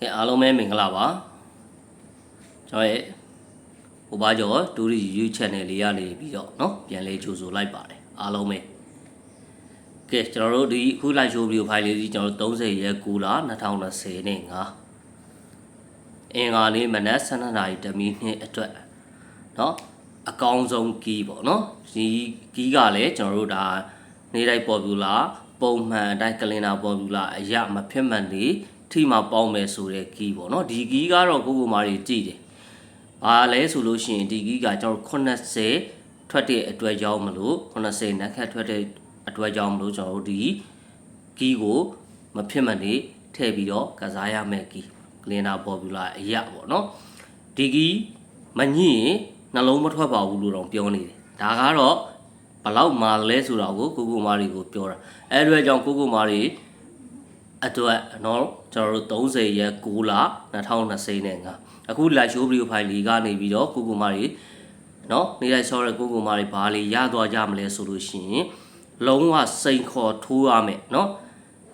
ကဲအားလုံးပဲမင်္ဂလာပါကျွန်တော်ရဲ့ဟိုဘာကျော်ဒူရီ YouTube channel လေးရနေပြီးတော့เนาะပြန်လဲကြိုဆိုလိုက်ပါတယ်အားလုံးပဲကဲကျွန်တော်တို့ဒီအခု live show video file လေးကြီးကျွန်တော်တို့30ရက်9လ2020နဲ့5အင်္ဂါနေ့မနက်7:00နာရီတမီနှစ်အတွက်เนาะအကောင်းဆုံးကီးပေါ့เนาะဒီကီးကလည်းကျွန်တော်တို့ဒါနေ့တိုင်းပေါ်ပြူလာပုံမှန်အတိုင်းကလင်နာပေါ်ပြူလာအရမဖြစ်မှန်နေ ထိမှပေါင်းမယ်ဆိုတဲ့ကီးပေါ့နော်ဒီကီးကတော့ကိုကိုမာတွေကြည့်တယ်ဘာလဲဆိုလို့ရှိရင်ဒီကီးကကျွန်တော်80ထွက်တဲ့အတွက်ကြောင်းမလို့80နက်ခတ်ထွက်တဲ့အတွက်ကြောင်းမလို့ကျွန်တော်တို့ဒီကီးကိုမဖြစ်မနေထည့်ပြီးတော့ကစားရမယ်ကီး cleaner popular အရာပေါ့နော်ဒီကီးမညှိရင်နှလုံးမထွက်ပါဘူးလို့တော့ပြောနေတယ်ဒါကတော့ဘလောက်မာလဲဆိုတာကိုကိုကိုမာတွေကိုပြောတာအဲအတွက်ကြောင့်ကိုကိုမာတွေ အတွက်နော်ကျွန်တော်တို့30ရက်6လ2020နဲ့ငါအခု live show video file လေးကနေပြီးတော့ကိုကိုမာတွေနော်နေလိုက်ဆောရကိုကိုမာတွေဘာလေးရသွားကြမလဲဆိုလို့ရှိရင်လုံးဝစိန်ခေါ်ထိုးရမယ်နော်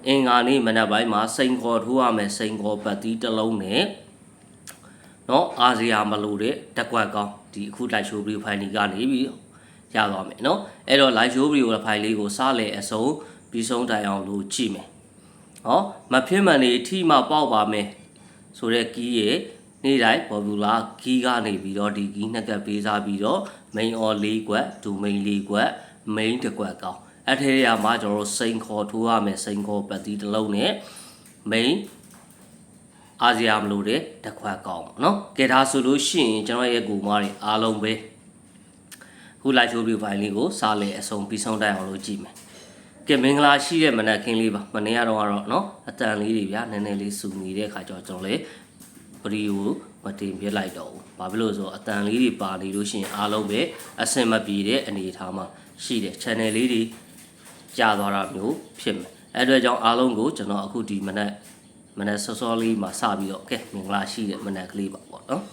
အင်္ဂါနေ့မနက်ပိုင်းမှာစိန်ခေါ်ထိုးရမယ်စိန်ခေါ်ပတ်တီးတစ်လုံးနဲ့နော်အာဇီယာမလို့တဲ့တက်ကွက်ကောင်းဒီအခု live show video file လေးကနေပြီးရသွားမယ်နော်အဲ့တော့ live show video file လေးကိုစားလေအစုံပြီးဆုံးတိုင်အောင်လို့ကြည့်မယ် ဟောမဖြစ်မှန်နေအထိမှပေါက်ပါမယ်ဆိုတဲ့ကီးရဲ့နေ့တိုင်းပေါ်ဘူးလာကီးကနေပြီးတော့ဒီကီးနှစ်ကပ်ပေးစားပြီးတော့ main or ၄ကွက်ဒူ main ၄ကွက် main တစ်ကွက်ကောင်းအဲ့ထဲရမှာကျွန်တော်တို့စိန်ခေါ်ထိုးရမယ်စိန်ခေါ်ပတ်တီးတစ်လုံးနဲ့ main အာဇီယာမလို့တဲ့တစ်ခွက်ကောင်းပေါ့နော်ကဲဒါဆိုလို့ရှိရင်ကျွန်တော်ရဲ့ကူမတွေအားလုံးပဲခု live show view file လေးကိုစားလေအဆုံးပြီးဆုံးတိုင်အောင်လို့ကြည့်မယ် ကဲမင်္ဂလာရှိတဲ့မနက်ခင်းလေးပါမနေ့ကတော့ကတော့နော်အတန်လေးတွေဗျာနည်းနည်းလေးစူနေတဲ့ခါကျတော့ကျွန်တော်လေဗီဒီယိုမတင်ပြလိုက်တော့ဘူးဘာဖြစ်လို့ဆိုတော့အတန်လေးတွေပါနေလို့ရှိရင်အားလုံးပဲအဆင်မပြေတဲ့အနေအထားမှာရှိတယ် channel လေးတွေကြာသွားတာမျိုးဖြစ်မယ်အဲ့အတွက်ကြောင့်အားလုံးကိုကျွန်တော်အခုဒီမနက်မနက်စောစောလေးမှာစပြီးတော့ကဲမင်္ဂလာရှိတဲ့မနက်ကလေးပါပေါ့နော်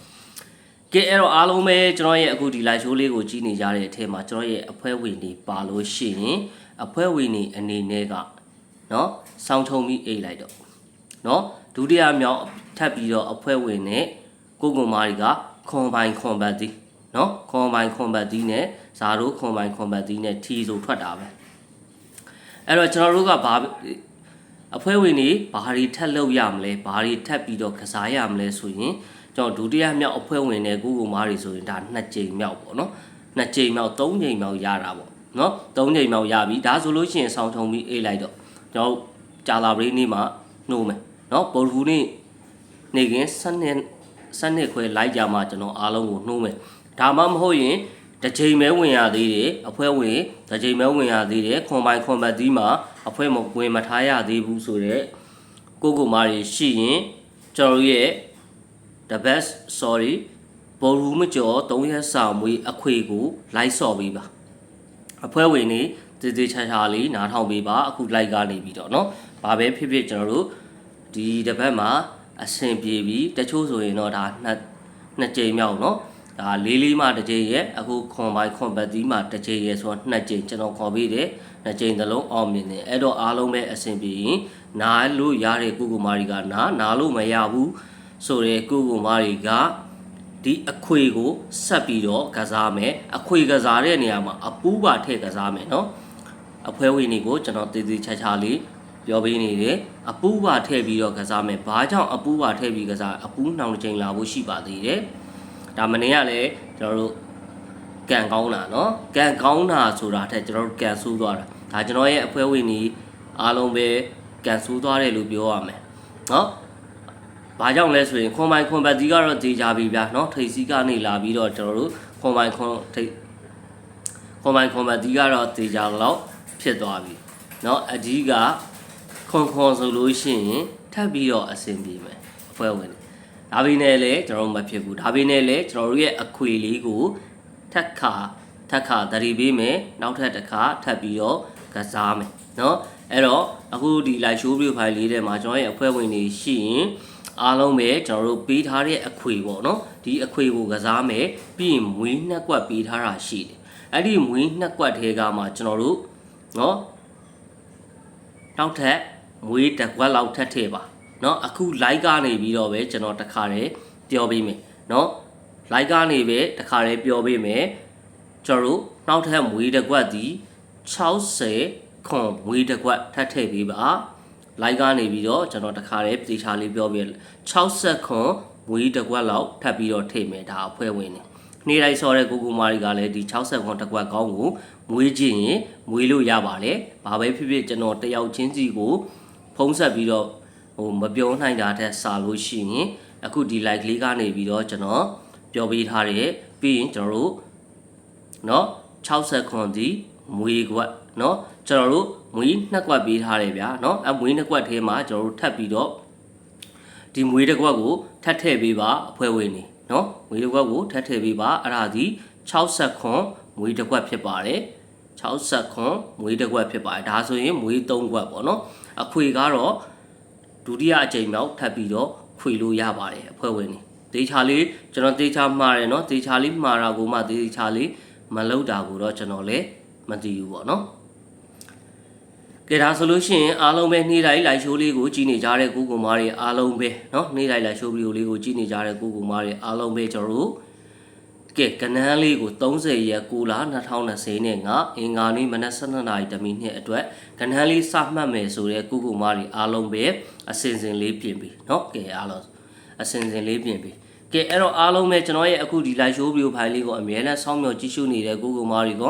ကဲအဲ့တော့အားလုံးပဲကျွန်တော်ရဲ့အခုဒီ live show လေးကိုကြည့်နေကြတဲ့အထက်မှာကျွန်တော်ရဲ့အဖွဲဝင်တွေပါလို့ရှိရင် အဖွဲ့ဝင်နေအနေနဲ့ကနော်စောင်းချုံပြီးအိတ်လိုက်တော့နော်ဒုတိယမြောက်ထပ်ပြီးတော့အဖွဲ့ဝင်နဲ့ကိုကုံမာတွေကခွန်ပိုင်ခွန်ပတ်သီးနော်ခွန်ပိုင်ခွန်ပတ်သီးနဲ့ဇာတို့ခွန်ပိုင်ခွန်ပတ်သီးနဲ့ထီဆိုထွက်တာပဲအဲ့တော့ကျွန်တော်တို့ကဘာအဖွဲ့ဝင်တွေဘာတွေထပ်လုပ်ရမလဲဘာတွေထပ်ပြီးတော့ကစားရမလဲဆိုရင်ကျွန်တော်ဒုတိယမြောက်အဖွဲ့ဝင်တဲ့ကိုကုံမာတွေဆိုရင်ဒါနှစ်ကြိမ်မြောက်ပေါ့နော်နှစ်ကြိမ်မြောက်သုံးကြိမ်မြောက်ရတာပေါ့ နော်သုံးကြိမ်မြောက်ရပြီဒါဆိုလို့ရှိရင်ဆောင်းထုံပြီးအေးလိုက်တော့ကျွန်တော်ကြာလာပရိနေ့မှာနှိုးမယ်နော်ပေါ်ထူနေ့နေကင်းစနစ်စနစ်ခွဲလိုက်ကြမှာကျွန်တော်အားလုံးကိုနှိုးမယ်ဒါမှမဟုတ်ရင်တစ်ချိန်မဲဝင်ရသေးတယ်အဖွဲဝင်တစ်ချိန်မဲဝင်ရသေးတယ်ခွန်ပိုင်ခွန်ပတ်သီးမှာအဖွဲမဝင်မထားရသေးဘူးဆိုတော့ကိုကိုမာရီရှိရင်ကျွန်တော်ရဲ့ the best sorry ဘော်ရူမကျော်3ရက်စာမွေးအခွေကိုလိုက်ဆော့ပေးပါ အဖွဲဝင်နေတည်တည်ချာချာလေးနားထောင်ပေးပါအခုလိုက်ကနေပြီးတော့เนาะဘာပဲဖြစ်ဖြစ်ကျွန်တော်တို့ဒီတစ်ပတ်မှာအဆင်ပြေပြီးတချို့ဆိုရင်တော့ဒါနှစ်နှစ်ကြိမ်မြောက်เนาะဒါလေးလေးမှတစ်ကြိမ်ရဲ့အခုခွန်ပိုင်းခွန်ပတ်သီးမှတစ်ကြိမ်ရဲ့ဆိုတော့နှစ်ကြိမ်ကျွန်တော်ခေါ်ပေးတယ်နှစ်ကြိမ်သလုံးအောင်မြင်တယ်အဲ့တော့အားလုံးပဲအဆင်ပြေရင်နားလို့ရတဲ့ကုကုမာရီကနားနားလို့မရဘူးဆိုတဲ့ကုကုမာရီက ဒီအခွေကိုဆက်ပြီးတော့ကစားမယ်အခွေကစားတဲ့နေရာမှာအပူးပါထည့်ကစားမယ်နော်အဖွဲဝင်တွေကိုကျွန်တော်တည်တည်ချာချာလေးပြောပေးနေတယ်အပူးပါထည့်ပြီးတော့ကစားမယ်ဘာကြောင့်အပူးပါထည့်ပြီးကစားအပူးနှောင်ချိန်လာဖို့ရှိပါသေးတယ်ဒါမနေ့ကလည်းကျွန်တော်တို့ကန်ကောင်းတာနော်ကန်ကောင်းတာဆိုတာထက်ကျွန်တော်တို့ကန်ဆိုးသွားတာဒါကျွန်တော်ရဲ့အဖွဲဝင်တွေအားလုံးပဲကန်ဆိုးသွားတယ်လို့ပြောရမယ်နော် ဘာကြောင့်လဲဆိုရင်ခွန်ပိုင်ခွန်ပတ်တီကတော့တေချာပြီဗျာเนาะထိတ်စီကနေလာပြီးတော့ကျွန်တော်တို့ခွန်ပိုင်ခွန်ထိတ်ခွန်ပိုင်ခွန်ပတ်တီကတော့တေချာတော့ဖြစ်သွားပြီเนาะအကြီးကခွန်ခွန်ဆိုလို့ရှိရင်ထပ်ပြီးတော့အဆင်ပြေမယ်အဖွဲဝင်ဒါပေမဲ့လည်းကျွန်တော်တို့မဖြစ်ဘူးဒါပေမဲ့လည်းကျွန်တော်တို့ရဲ့အခွေလေးကိုထက်ခါထက်ခါတရီပေးမယ်နောက်ထပ်တစ်ခါထပ်ပြီးတော့ကစားမယ်เนาะအဲ့တော့အခုဒီ live show video file လေးထဲမှာကျွန်တော်ရဲ့အဖွဲ့ဝင်တွေရှိရင် အားလုံးပဲကျွန်တော်တို့ပေးထားတဲ့အခွေပေါ့နော်ဒီအခွေကိုကစားမယ်ပြီးရင်မွေးနှစ်ကွက်ပေးထားတာရှိတယ်အဲ့ဒီမွေးနှစ်ကွက်ထဲကမှကျွန်တော်တို့နော်နောက်ထပ်မွေးတစ်ကွက်လောက်ထပ်ထည့်ပါနော်အခု live ကနေပြီးတော့ပဲကျွန်တော်တခါတည်းပြောပေးမယ်နော် live ကနေပဲတခါတည်းပြောပေးမယ်ကျွန်တော်တို့နောက်ထပ်မွေးတစ်ကွက်ဒီ60ခွန်မွေးတစ်ကွက်ထပ်ထည့်ပေးပါ like ကနေပြီးတော့ကျွန်တော်တခါတည်းတေချာလေးပြောပြ60ခွန်မွေးတစ်ကွက်လောက်ထပ်ပြီးတော့ထည့်မယ်ဒါအဖွဲဝင်နေနေ့တိုင်းဆော်တဲ့ကိုကိုမာရီကလည်းဒီ60ခွန်တစ်ကွက်ကောင်းကိုမွေးခြင်းရင်မွေးလို့ရပါတယ်ဘာပဲဖြစ်ဖြစ်ကျွန်တော်တယောက်ချင်းစီကိုဖုံးဆက်ပြီးတော့ဟိုမပြောနိုင်တာတဲ့စာလို့ရှိရင်အခုဒီ like လေးကနေပြီးတော့ကျွန်တော်ပြောပေးထားတယ်ပြီးရင်ကျွန်တော်တို့เนาะ60ခွန်ဒီမွေးကွက်เนาะကျွန်တော်တို့ မွေးနှစ်ကွက်ပေးထားတယ်ဗျာเนาะအမွေးနှစ်ကွက်ထဲမှာကျွန်တော်တို့ထပ်ပြီးတော့ဒီမွေးတစ်ကွက်ကိုထပ်ထည့်ပေးပါအဖွဲဝင်နေเนาะမွေးတစ်ကွက်ကိုထပ်ထည့်ပေးပါအဲ့ဒါဒီ60ခွန်မွေးတစ်ကွက်ဖြစ်ပါတယ်60ခွန်မွေးတစ်ကွက်ဖြစ်ပါတယ်ဒါဆိုရင်မွေး3ကွက်ပေါ့เนาะအခွေကတော့ဒုတိယအကြိမ်မြောက်ထပ်ပြီးတော့ခွေလို့ရပါတယ်အဖွဲဝင်နေတေချာလေးကျွန်တော်တေချာမှားတယ်เนาะတေချာလေးမှားတာကိုမှတေချာလေးမလုပ်တာကိုတော့ကျွန်တော်လည်းမသိဘူးပေါ့เนาะ ကဲဒါဆိုလို့ရှိရင်အားလုံးပဲနေ့တိုင်းလိုက်ရှိုးလေးကိုကြည့်နေကြတဲ့ကိုကိုမားတွေအားလုံးပဲเนาะနေ့တိုင်းလိုက်ရှိုးဗီဒီယိုလေးကိုကြည့်နေကြတဲ့ကိုကိုမားတွေအားလုံးပဲကျွန်တော်တို့ကဲကနန်းလေးကို30ရက်6လ2020နဲ့ကအင်္ဂါနေ့မနက်7:00နာရီတမိနစ်အတွက်ကနန်းလေးစမှတ်မယ်ဆိုတဲ့ကိုကိုမားတွေအားလုံးပဲအစင်စင်လေးပြင်ပြီเนาะကဲအားလုံးအစင်စင်လေးပြင်ပြီကဲအဲ့တော့အားလုံးပဲကျွန်တော်ရဲ့အခုဒီ live show video file လေးကိုအမြဲတမ်းစောင့်မျှော်ကြည့်ရှုနေတဲ့ကိုကိုမားတွေက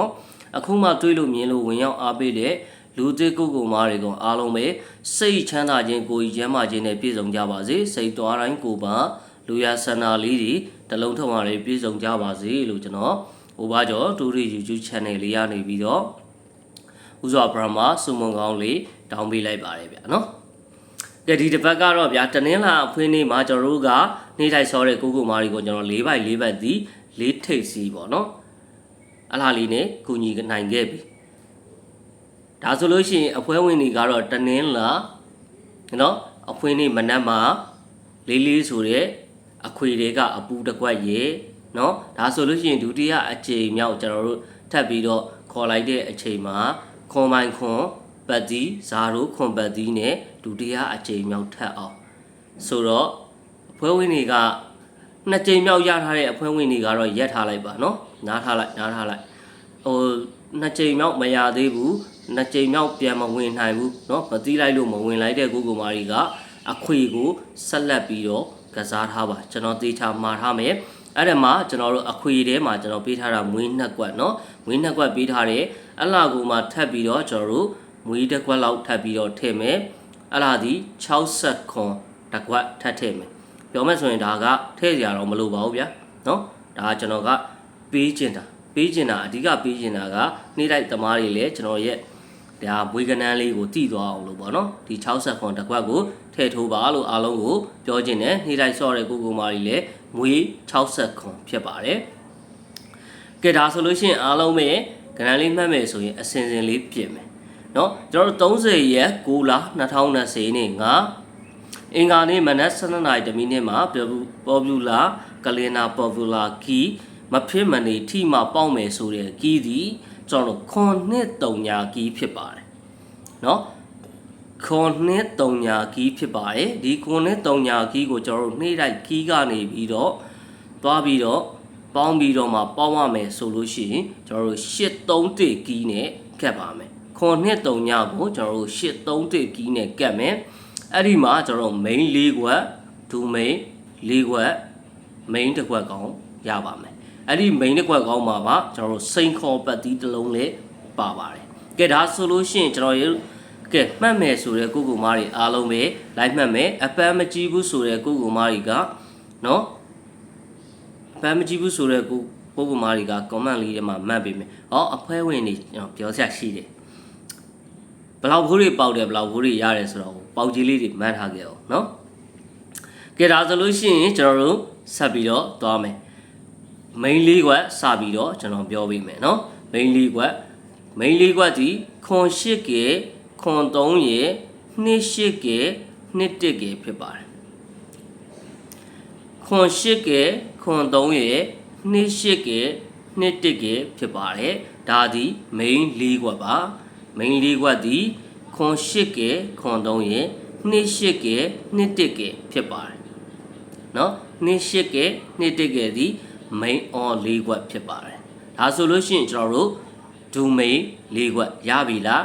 အခုမှတွေးလို့မြင်လို့ဝင်ရောက်အားပေးတဲ့ လူသစ်ကိုကိုမားတွေကအားလုံးပဲစိတ်ချမ်းသာခြင်းကိုယ်ကြီးချမ်းသာခြင်းနဲ့ပြည့်စုံကြပါစေစိတ်သွားတိုင်းကိုပါလူရဆန္ဒလေးတွေတလုံးထုံရလေးပြည့်စုံကြပါစေလို့ကျွန်တော်ဟိုဘာကျော်တူရီ YouTube channel လေးရနေပြီးတော့ဥစွာဘရမစုမုံကောင်းလေးတောင်းပေးလိုက်ပါတယ်ဗျာနော်ကဲဒီတစ်ပတ်ကတော့ဗျာတနင်္လာအဖွင့်နေ့မှာကျွန်တော်တို့ကနေ့တိုင်းဆောတဲ့ကိုကိုမာရီကိုကျွန်တော်၄ဘိုက်၄ဘက်ဒီ၄ထိပ်စီပေါ့နော်အလားလေးနဲ့ကုညီနိုင်ခဲ့ပြီ ဒါဆိုလို့ရှိရင်အဖွဲဝင်တွေကတော့တနင်္လာနော်အဖွင့်နေ့မနက်မှာလေးလေးဆိုတဲ့အခွေတွေကအပူတစ်ကွက်ရေနော်ဒါဆိုလို့ရှိရင်ဒုတိယအကြိမ်မြောက်ကျွန်တော်တို့ထပ်ပြီးတော့ခေါ်လိုက်တဲ့အချိန်မှာခွန်မိုင်ခွန်ပတ်တီဇာရိုခွန်ပတ်တီနဲ့ဒုတိယအကြိမ်မြောက်ထပ်အောင်ဆိုတော့အဖွဲဝင်တွေကနှစ်ကြိမ်မြောက်ရထားတဲ့အဖွဲဝင်တွေကတော့ရက်ထားလိုက်ပါနော်နားထားလိုက်နားထားလိုက်ဟိုနှစ်ကြိမ်မြောက်မရသေးဘူး နှစ်ကြိမ်မြောက်ပြန်မဝင်နိုင်ဘူးเนาะမသိလိုက်လို့မဝင်လိုက်တဲ့ကိုကိုမာရီကအခွေကိုဆက်လက်ပြီးတော့ကစားထားပါကျွန်တော်တေချာမှာထားမယ်အဲ့ဒါမှကျွန်တော်တို့အခွေထဲမှာကျွန်တော်ပေးထားတာမွေးနှစ်ကွက်เนาะမွေးနှစ်ကွက်ပေးထားတယ်အလားကိုမှထပ်ပြီးတော့ကျွန်တော်တို့မွေးတစ်ကွက်လောက်ထပ်ပြီးတော့ထည့်မယ်အဲ့ဒါဒီ60ခွန်တစ်ကွက်ထပ်ထည့်မယ်ပြောမယ်ဆိုရင်ဒါကထည့်ကြရတော့မလိုပါဘူးဗျာเนาะဒါကကျွန်တော်ကပေးကျင်တာပေးကျင်တာအဓိကပေးကျင်တာကနေ့တိုင်းသမားတွေလည်းကျွန်တော်ရဲ့ ဒါမွေးကနန်းလေးကိုတည်သွားအောင်လို့ပေါ့နော်ဒီ60ခွန်တစ်ခွက်ကိုထည့်ထိုးပါလို့အားလုံးကိုပြောချင်တယ်နေ့တိုင်းဆော့တဲ့ကိုကိုမာကြီးလည်းမွေး60ခွန်ဖြစ်ပါတယ်ကဲဒါဆိုလို့ရှိရင်အားလုံးပဲကနန်းလေးမှတ်မယ်ဆိုရင်အစင်စင်လေးပြင်မယ်เนาะကျွန်တော်တို့30ရက်6လ2020နေ့ငါအင်္ဂါနေ့မနက်7:00နာရီတမိနစ်မှာပေါ်ပူလာကလင်နာပေါ်ပူလာကီမဖြစ်မနေထိမှပေါက်မယ်ဆိုတဲ့ကီးသည် ကျွန်တော်တို့ခွန်နှစ်တုံညာကီးဖြစ်ပါတယ်เนาะခွန်နှစ်တုံညာကီးဖြစ်ပါတယ်ဒီခွန်နှစ်တုံညာကီးကိုကျွန်တော်တို့နှိမ့်တိုက်ကီးကနေပြီးတော့သွားပြီးတော့ပေါင်းပြီးတော့မှပေါင်းရမယ်ဆိုလို့ရှိရင်ကျွန်တော်တို့83တိကီးနဲ့ကတ်ပါမယ်ခွန်နှစ်တုံညာကိုကျွန်တော်တို့83တိကီးနဲ့ကတ်မယ်အဲ့ဒီမှာကျွန်တော်တို့ main ၄ခွက်ဒူ main ၄ခွက် main တစ်ခွက်ကောင်ရပါမယ် အဲ့ဒီ main တစ်ခွက်ကောင်းမှာပါကျွန်တော်တို့စိန်ခေါ်ပတ်တီးတစ်လုံးလေးပါပါတယ်ကဲဒါဆိုလို့ရှိရင်ကျွန်တော်တို့ကဲမှတ်မယ်ဆိုတဲ့ကိုကိုမားတွေအားလုံးပဲလိုက်မှတ်မယ်အပန်းမကြည့်ဘူးဆိုတဲ့ကိုကိုမားတွေကနော်အပန်းမကြည့်ဘူးဆိုတဲ့ကိုကိုကိုမားတွေက comment လေးထဲမှာမှတ်ပေးမယ်ဟောအဖွဲဝင်နေကျွန်တော်ပြောစရာရှိတယ်ဘလောက်ဘူးတွေပေါက်တယ်ဘလောက်ဘူးတွေရတယ်ဆိုတော့ပေါက်ကြီးလေးတွေမှတ်ထားခဲ့အောင်နော်ကဲဒါဆိုလို့ရှိရင်ကျွန်တော်တို့ဆက်ပြီးတော့သွားမယ် main လေးကွက်စပြီးတော့ကျွန်တော်ပြောပေးမယ်နော် main လေးကွက် main လေးကွက်ဒီခွန်8ကေခွန်3ရေနှစ်8ကေနှစ်1ကေဖြစ်ပါတယ်ခွန်8ကေခွန်3ရေနှစ်8ကေနှစ်1ကေဖြစ်ပါတယ်ဒါဒီ main လေးကွက်ပါ main လေးကွက်ဒီခွန်8ကေခွန်3ရေနှစ်8ကေနှစ်1ကေဖြစ်ပါတယ်နော်နှစ်8ကေနှစ်1ကေဒီ main on ၄ခွက်ဖြစ်ပါတယ်ဒါဆိုလို့ရှိရင်ကျွန်တော်တို့ do main ၄ခွက်ရပြီလား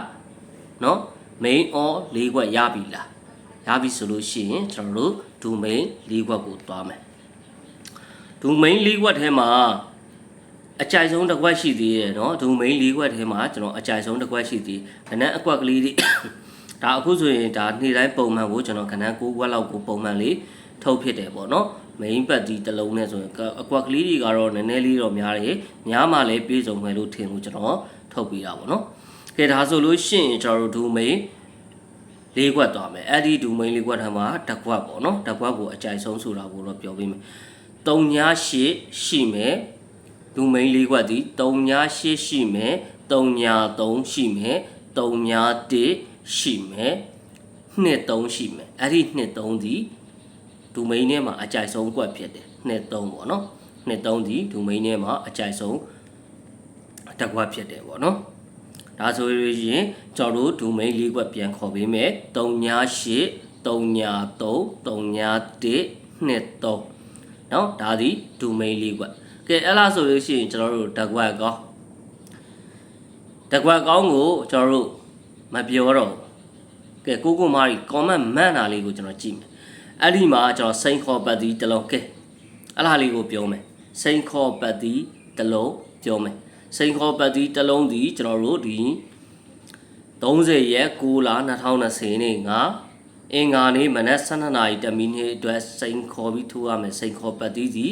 နော် main on ၄ခွက်ရပြီလားရပြီဆိုလို့ရှိရင်ကျွန်တော်တို့ do main ၄ခွက်ကိုသွားမယ် do main ၄ခွက်ထဲမှာအကြိုက်ဆုံးတစ်ခွက်ရှိသေးတယ်เนาะဒုံမိန်၄ခွက်ထဲမှာကျွန်တော်အကြိုက်ဆုံးတစ်ခွက်ရှိသေးခဏအကွက်ကလေးတွေ ဒါအခုဆိုရင်ဒါနေ့တိုင်းပုံမှန်ကိုကျွန်တော်ခဏ9ခွက်လောက်ကိုပုံမှန်လေးထုတ်ဖြစ်တယ်ပေါ့เนาะ main ပတ်ကြီးတစ်လုံးနဲ့ဆိုရင်အကွက်ကလေးတွေကတော့နည်းနည်းလေးတော့များတယ်။များမှလည်းပြည့်စုံမယ်လို့ထင်လို့ကျွန်တော်ထုတ်ပေးတာပေါ့နော်။ကဲဒါဆိုလို့ရှိရင်ကျွန်တော်တို့ main လေးခွက်သွားမယ်။အဲ့ဒီ do main လေးခွက်ထမှာတစ်ခွက်ပေါ့နော်။တစ်ခွက်ကိုအကြိုက်ဆုံးဆိုတာကိုတော့ပြောပေးမယ်။3ည8ရှိမယ်။ do main လေးခွက်ဒီ3ည8ရှိမယ်။3ည3ရှိမယ်။3ည1ရှိမယ်။2 3ရှိမယ်။အဲ့ဒီ2 3ဒီ ဒုမိန်ထဲမှာအကြိုက်ဆုံးကွက်ဖြစ်တယ်နှစ်3ပေါ့နော်နှစ်3ဒီဒုမိန်ထဲမှာအကြိုက်ဆုံးတစ်ကွက်ဖြစ်တယ်ပေါ့နော်ဒါဆိုရင်ကျွန်တော်တို့ဒုမိန်လေးကွက်ပြန်ခေါ်ပေးမယ်3ည8 3ည3 3ည1နှစ်3နော်ဒါဒီဒုမိန်လေးကွက်ကဲအဲ့လားဆိုလို့ရှိရင်ကျွန်တော်တို့တကွက်ကောင်းတကွက်ကောင်းကိုကျွန်တော်တို့မပြောတော့ဘူးကဲကိုကိုမာရီ comment မှန်တာလေးကိုကျွန်တော်ကြည့်မယ် အဲ့ဒီမှာကျွန်တော်စိန်ခေါ်ပတ်တီတစ်လုံးကဲအဲ့လားလေးကိုပြောမယ်စိန်ခေါ်ပတ်တီတစ်လုံးပြောမယ်စိန်ခေါ်ပတ်တီတစ်လုံးဒီကျွန်တော်တို့ဒီ30ရက်6လ2020နေ့ကအင်္ဂါနေ့မနက်12နာရီတမီနစ်အတွက်စိန်ခေါ်ပြီးထိုးရမယ်စိန်ခေါ်ပတ်တီဒီ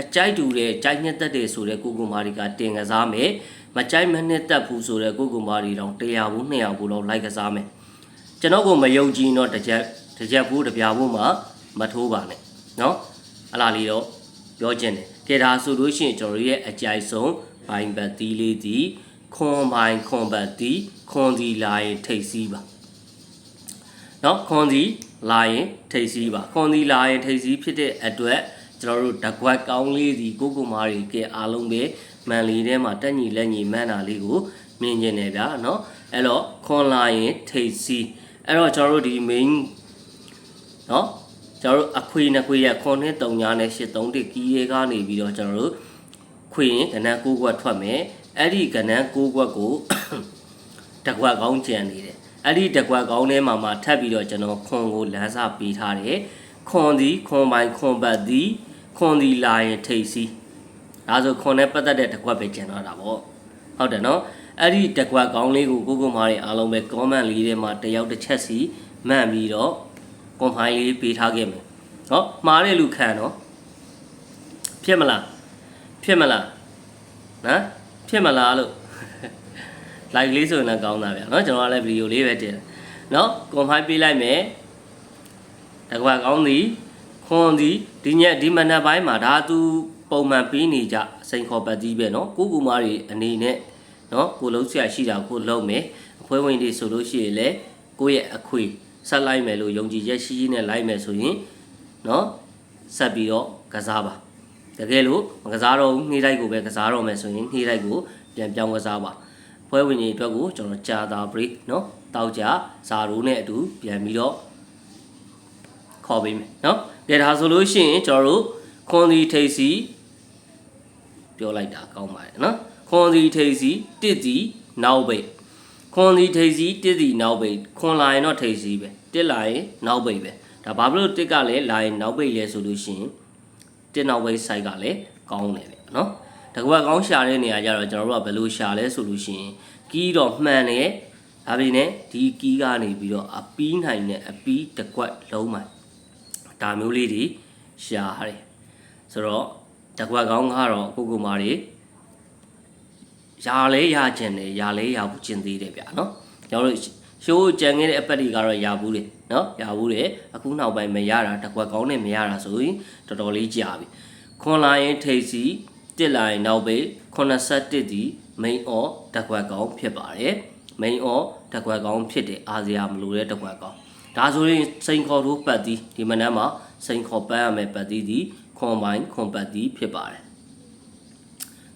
အကြိုက်တူတဲ့ကြိုက်ညက်သက်တယ်ဆိုတဲ့ကိုကိုမာရီကတင်ကစားမယ်မကြိုက်မနှစ်သက်ဘူးဆိုတဲ့ကိုကိုမာရီတောင်100ဘူး200ဘူးလောက်လိုက်ကစားမယ်ကျွန်တော်ကမယုံကြည်တော့တစ်ချက် တစ်ချက်ဘူးတစ်ပြားဘူးမှမထိုးပါနဲ့เนาะအလားလေးတော့ပြောချင်တယ်ကဲဒါဆိုလို့ရှိရင်ကျွန်တော်ရဲ့အကြိုက်ဆုံးဘိုင်ဘတ်တီးလေးဒီခွန်ဘိုင်ခွန်ဘတ်တီးခွန်ဒီလာရင်ထိတ်စီးပါเนาะခွန်ဒီလာရင်ထိတ်စီးပါခွန်ဒီလာရင်ထိတ်စီးဖြစ်တဲ့အတွက်ကျွန်တော်တို့တကွက်ကောင်းလေးဒီကိုကိုမာတွေကဲအားလုံးပဲမန်လီထဲမှာတက်ညီလက်ညီမှန်းတာလေးကိုမြင်ကျင်တယ်ဗျာเนาะအဲ့တော့ခွန်လာရင်ထိတ်စီးအဲ့တော့ကျွန်တော်တို့ဒီ main နော်ကျွန်တော်တို့အခွေနှစ်ခွေရခွန်နှစ်၃ညာနဲ့၈၃တိကီးရဲကနေပြီးတော့ကျွန်တော်တို့ခွေရင်ကဏ္ဍ၉ခွက်ထွက်မယ်အဲ့ဒီကဏ္ဍ၉ခွက်ကိုတကွက်ကောင်းကြံနေတယ်အဲ့ဒီတကွက်ကောင်းထဲမှာမှထပ်ပြီးတော့ကျွန်တော်ခွန်ကိုလမ်းစာပေးထားတယ်ခွန်သည်ခွန်ပိုင်ခွန်ပတ်သည်ခွန်သည်လာရင်ထိတ်စီဒါဆိုခွန်နဲ့ပတ်သက်တဲ့တကွက်ပဲကျန်တော့တာပေါ့ဟုတ်တယ်နော်အဲ့ဒီတကွက်ကောင်းလေးကိုကိုကိုမားတွေအားလုံးပဲ comment လေးထဲမှာတယောက်တစ်ချက်စီမှန်ပြီးတော့ confine လေးပေးထားခဲ့မယ်เนาะမှားတဲ့လူခံတော့ဖြစ်မလားဖြစ်မလားနော်ဖြစ်မလားလို့ like လေးဆိုရင်လည်းကောင်းတာဗျာเนาะကျွန်တော်ကလည်းဗီဒီယိုလေးပဲတင်တယ်เนาะ confine ပေးလိုက်မယ်တကွာကောင်းသည်ခွန်သည်ဒီညက်ဒီမနက်ပိုင်းမှာဒါသူပုံမှန်ပေးနေကြစိန်ခေါ်ပတ်ကြီးပဲเนาะကိုကူမားတွေအနေနဲ့เนาะကိုလုံးဆရာရှိတာကိုလုံးမယ်အဖွဲဝင်တွေဆိုလို့ရှိရင်လည်းကိုယ့်ရဲ့အခွေ ဆက်လိုက်မယ်လို့ယုံကြည်ချက်ရှိရှိနဲ့လိုက်မယ်ဆိုရင်เนาะဆက်ပြီးတော့ကစားပါတကယ်လို့မကစားတော့ဘူးနှေးလိုက်ကိုပဲကစားတော့မယ်ဆိုရင်နှေးလိုက်ကိုပြန်ပြောင်းကစားပါဖွဲဝင်ကြီးအတွက်ကိုကျွန်တော်ကြာတာ break เนาะတောက်ကြဇာရိုးနဲ့အတူပြန်ပြီးတော့ခေါ်ပေးမယ်เนาะကဲဒါဆိုလို့ရှိရင်ကျွန်တော်တို့ခွန်ဒီထိတ်စီပြောလိုက်တာကောင်းပါတယ်เนาะခွန်ဒီထိတ်စီတစ်စီနောက်ပိတ်ခွန်ဒီထိတ်စီတစ်စီနောက်ပိတ်ခွန်လာရင်တော့ထိတ်စီပဲ တစ်လာရင်နောက်ပိတ်ပဲဒါဘာဖြစ်လို့တစ်ကလည်းလာရင်နောက်ပိတ်လဲဆိုလို့ရှိရင်တစ်နောက်ပိတ် site ကလည်းကောင်းတယ်ဗျเนาะတကွက်ကောင်းရှာတဲ့နေရာကျတော့ကျွန်တော်တို့ကဘယ်လိုရှာလဲဆိုလို့ရှိရင်ကီးတော့မှန်တယ်ဒါပေမဲ့ဒီကီးကနေပြီးတော့အပီးနိုင်တဲ့အပီးတစ်ကွက်လုံးမှဒါမျိုးလေးတွေရှာရတယ်ဆိုတော့တကွက်ကောင်းကတော့ကိုကိုမာတွေရာလဲရကျင်တယ်ရာလဲရဘူးကျင်သေးတယ်ဗျာနော်ကျွန်တော်တို့ ရှိုးကြံခဲ့တဲ့အပတ်တွေကတော့ရာဘူးတယ်နော်ရာဘူးတယ်အခုနောက်ပိုင်းမရတာတကွက်ကောင်းနဲ့မရတာဆိုရင်တော်တော်လေးကြာပြီခွန်လာရင်ထိတ်စီတစ်လာရင်နောက်ပေ81ဒီ main or တကွက်ကောင်းဖြစ်ပါတယ် main or တကွက်ကောင်းဖြစ်တယ်အာဇီယာမလို့တဲ့တကွက်ကောင်းဒါဆိုရင်စိန်ခေါ်တို့ပတ်သည်ဒီမနက်မှာစိန်ခေါ်ပန်းရမယ်ပတ်သည်ဒီခွန်ပိုင်းခွန်ပတ်သည်ဖြစ်ပါတယ်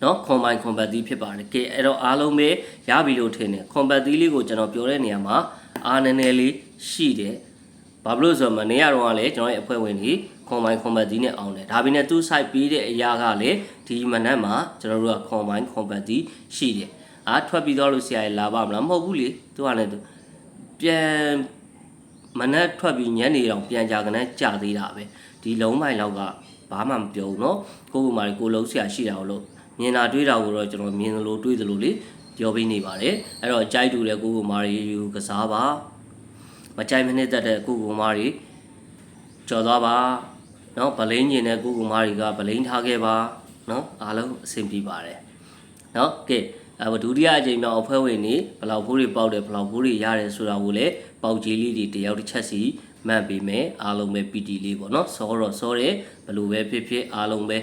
နော်ခွန်ပိုင်းခွန်ပတ်သည်ဖြစ်ပါတယ်ကဲအဲ့တော့အားလုံးပဲရပြီလို့ထင်တယ်ခွန်ပတ်သည်လေးကိုကျွန်တော်ပြောတဲ့နေရာမှာအားနည်းနည်းလေးရှိတယ် ဘာဖြစ်လို့ဆိုတော့မနေ့ကတော့ကလည်းကျွန်တော်ရဲ့အဖွဲ့ဝင်တွေခွန်ပိုင်းခွန်ဘတ်တီနဲ့အောင်တယ်ဒါပေမဲ့သူ site ပြီးတဲ့အရာကလည်းဒီမနက်မှာကျွန်တော်တို့ကခွန်ပိုင်းခွန်ဘတ်တီရှိတယ်အားထွက်ပြီးတော့လို့ဆရာကြီးလာပါမလားမဟုတ်ဘူးလေသူကလည်းသူပြန်မနက်ထွက်ပြီးညနေတော့ပြန်ကြကနေကြာသေးတာပဲဒီလုံးပိုင်းလောက်ကဘာမှမပြောဘူးเนาะကိုကမာကိုလုံးဆရာရှိတာလို့ မြင်တာတွေးတာကိုတော့ကျွန်တော်မြင်လို့တွေးသလိုလေပြောပေးနေပါတယ်အဲ့တော့ကြိုက်တူတဲ့ကိုကိုမာရီယူကစားပါမကြိုက်မနှစ်သက်တဲ့ကိုကိုမာရီကြော်သွားပါနော်ဗလင်းညင်တဲ့ကိုကိုမာရီကဗလင်းထားခဲ့ပါနော်အားလုံးအဆင်ပြေပါတယ်နော်ကဲအဲဒုတိယအကြိမ်မြောက်အဖွဲ့ဝင်နေဘလောက်ဖိုးတွေပေါက်တယ်ဘလောက်ဖိုးတွေရတယ်ဆိုတာကိုလည်းပေါက်ကြီးလေးတွေတယောက်တစ်ချက်စီမှတ်ပေးမယ်အားလုံးပဲ PT လေးပေါ့နော်စောတော့စောတယ်ဘလို့ပဲဖြစ်ဖြစ်အားလုံးပဲ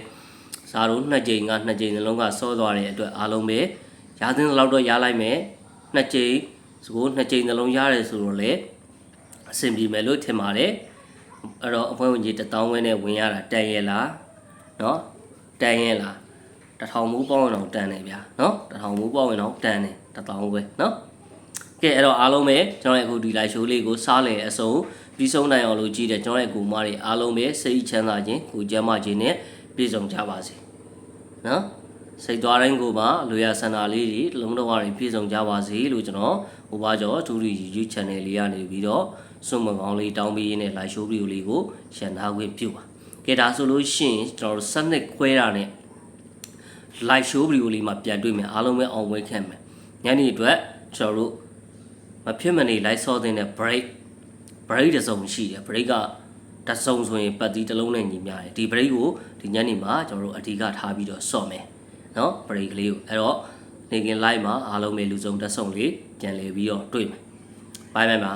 စားတော့နှစ်ကြိမ်ကနှစ်ကြိမ်နှလုံးကစောသွားတဲ့အတွက်အားလုံးပဲရာသင်းလောက်တော့ရလိုက်မယ်နှစ်ကြိမ်စကိုနှစ်ကြိမ်နှလုံးရတယ်ဆိုတော့လေအဆင်ပြေမယ်လို့ထင်ပါတယ်အဲ့တော့အဖွဲ့ဝင်ကြီးတထောင်ဝင်းနဲ့ဝင်ရတာတန်ရဲ့လားနော်တန်ရဲ့လားတထောင်မူပေါင်းရင်တော့တန်တယ်ဗျာနော်တထောင်မူပေါင်းရင်တော့တန်တယ်တထောင်ပဲနော်ကဲအဲ့တော့အားလုံးပဲကျွန်တော်ရဲ့အခုဒီ live show လေးကိုစားလေအစုံပြီးဆုံးနိုင်အောင်လို့ကြည့်တယ်ကျွန်တော်ရဲ့ကိုမတွေအားလုံးပဲစိတ်ချမ်းသာခြင်းကိုကျမ်းမာခြင်းနဲ့ ပြည့်စုံကြပါစေနော်စိတ်သွားတိုင်းကိုပါလူရဆန္ဒလေးတွေလုံးတော်ရည်ပြည့်စုံကြပါစေလို့ကျွန်တော်ဟိုပါကျော်သူရီ YouTube channel လေးကနေပြီးတော့စွန့်မကောင်းလေးတောင်းပေးရင်းနဲ့ live show video လေးကိုရှင်းထားခွင့်ပြုပါကဲဒါဆိုလို့ရှိရင်ကျွန်တော်တို့စနစ်ခွဲတာနဲ့ live show video လေးမှာပြန်တွေ့မယ်အားလုံးပဲအောင်ဝဲခံမယ်ညနေအတွက်ကျွန်တော်တို့မဖြစ်မနေလိုက်ဆော့တဲ့ break break တစ်စုံရှိတယ် break က တစ်စုံဆိုရင်ပတ်တီးတစ်လုံးနဲ့ညီမျှတယ်ဒီ break ကိုဒီညနေမှာကျွန်တော်တို့အဓိကထားပြီးတော့ဆော့မယ်เนาะ break ကလေးကိုအဲ့တော့နေကင် live မှာအားလုံးပဲလူစုံတစ်စုံလေးပြန်လည်ပြီးတော့တွေ့မယ်ဘိုင်ဘိုင်ပါ